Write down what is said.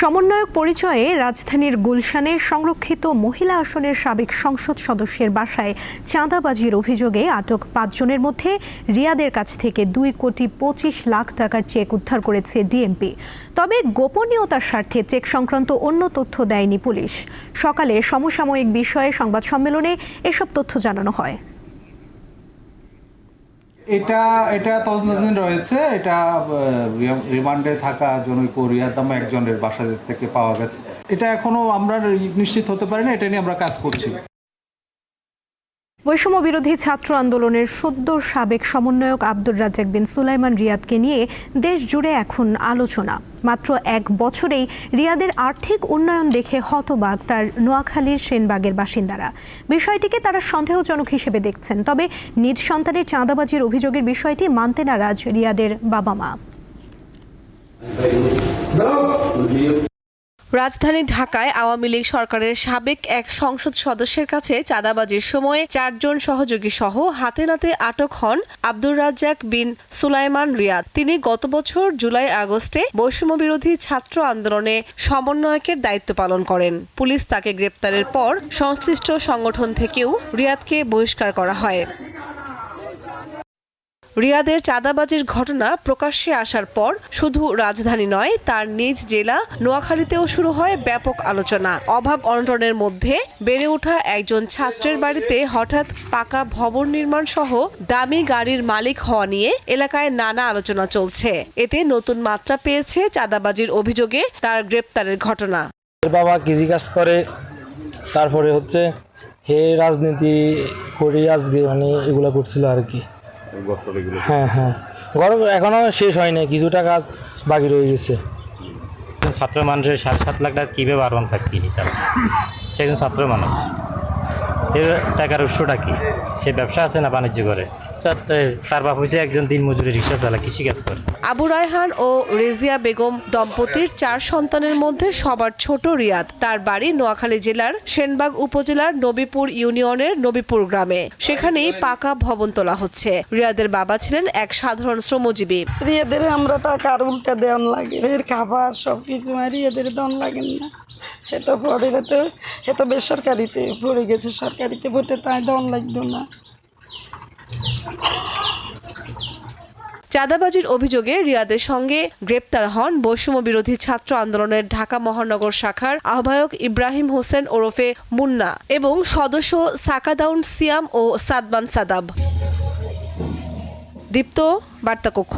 সমন্বয়ক পরিচয়ে রাজধানীর গুলশানে সংরক্ষিত মহিলা আসনের সাবেক সংসদ সদস্যের বাসায় চাঁদাবাজির অভিযোগে আটক পাঁচজনের মধ্যে রিয়াদের কাছ থেকে দুই কোটি পঁচিশ লাখ টাকার চেক উদ্ধার করেছে ডিএমপি। তবে গোপনীয়তার স্বার্থে চেক সংক্রান্ত অন্য তথ্য দেয়নি পুলিশ। সকালে সমসাময়িক বিষয়ে সংবাদ সম্মেলনে এসব তথ্য জানানো হয়। এটা এটা তদন্তাধীন রয়েছে। এটা রিমান্ডে থাকা জনৈক রিয়াদ একজনের বাসা থেকে পাওয়া গেছে। এটা এখনও আমরা নিশ্চিত হতে পারি না এটা নিয়ে আমরা কাজ করছি। বৈষম্য বিরোধী ছাত্র আন্দোলনের সদ্য সাবেক সমন্বয়ক আব্দুর রাজ্জাক বিন সুলাইমান রিয়াদকে নিয়ে দেশ জুড়ে এখন আলোচনা। মাত্র এক বছরেই রিয়াদের আর্থিক উন্নয়ন দেখে হতবাক তার নোয়াখালীর সেনবাগের বাসিন্দারা। বিষয়টিকে তারা সন্দেহজনক হিসেবে দেখছেন, তবে নিজ সন্তানের চাঁদাবাজির অভিযোগের বিষয়টি মানতে নারাজ রিয়াদের বাবা মা রাজধানী ঢাকায় আওয়ামী লীগ সরকারের সাবেক এক সংসদ সদস্যের কাছে চাঁদাবাজির সময় চারজন সহযোগী সহ হাতে নাতে আটক হন আব্দুর রাজ্জাক বিন সুলাইমান রিয়াদ। তিনি গত বছর জুলাই আগস্টে বৈষম্য বিরোধী ছাত্র আন্দোলনে সমন্বয়কের দায়িত্ব পালন করেন। পুলিশ তাকে গ্রেপ্তারের পর সংশ্লিষ্ট সংগঠন থেকেও রিয়াদকে বহিষ্কার করা হয়। রিয়াদের চাঁদাবাজির ঘটনা প্রকাশ্যে আসার পর শুধু রাজধানী নয়, তার নিজ জেলা নোয়াখালীতেও শুরু হয় ব্যাপক আলোচনা। অভাব অনটনের মধ্যে বেড়ে ওঠা একজন ছাত্রের বাড়িতে হঠাৎ পাকা ভবন নির্মাণ সহ দামি গাড়ির মালিক হওয়া নিয়ে এলাকায় নানা আলোচনা চলছে। এতে নতুন মাত্রা পেয়েছে চাঁদাবাজির অভিযোগে তার গ্রেপ্তারের ঘটনা। বাবা কৃষি কাজ করে, তারপরে হচ্ছে হে রাজনীতি করে, আজকে মানে এগুলো করছিল আর কি। হ্যাঁ হ্যাঁ। গরম এখনও শেষ হয়নি কিছুটা কাজ বাকি রয়ে গেছে। ছাত্র মানুষের সাড়ে সাত লাখ টাকা কীভাবে আরবান থাকি হিসাব? সে একজন ছাত্র মানুষ। এর টাকার উৎসটা কি? সে ব্যবসা আছে না বাণিজ্য করে? তার বাপ হচ্ছে একজন দিন মজুরি রিক্সা চালায় কৃষিকাজ করে। আবু রায়হান ও রেজিয়া বেগম দম্পতির চার সন্তানের মধ্যে সবার ছোট রিয়াদ। তার বাড়ি নোয়াখালী জেলার সেনবাগ উপজেলার নবীপুর ইউনিয়নের নবীপুর গ্রামে। সেখানেই পাকা ভবন তোলা হচ্ছে। রিয়াদের বাবা ছিলেন এক সাধারণ শ্রমজীবী। এদের আমরা টাকা আর উল্টা দেওয়ান লাগে এর খাবার সব কিছু আর এদের দেওয়ান লাগেন না। এ তো পরে তো এ তো বেসরকারিতে পড়ে গেছে। সরকারিতে ভোটে তাই দেওয়ান লাগতো না। চাঁদাবাজির অভিযোগে রিয়াদের সঙ্গে গ্রেপ্তার হন বৈষম্য বিরোধী ছাত্র আন্দোলনের ঢাকা মহানগর শাখার আহ্বায়ক ইব্রাহিম হোসেন ওরফে মুন্না এবং সদস্য সাকাদাউন সিয়াম ও সাদমান সাদাব। দীপ্ত, বার্তাকক্ষ।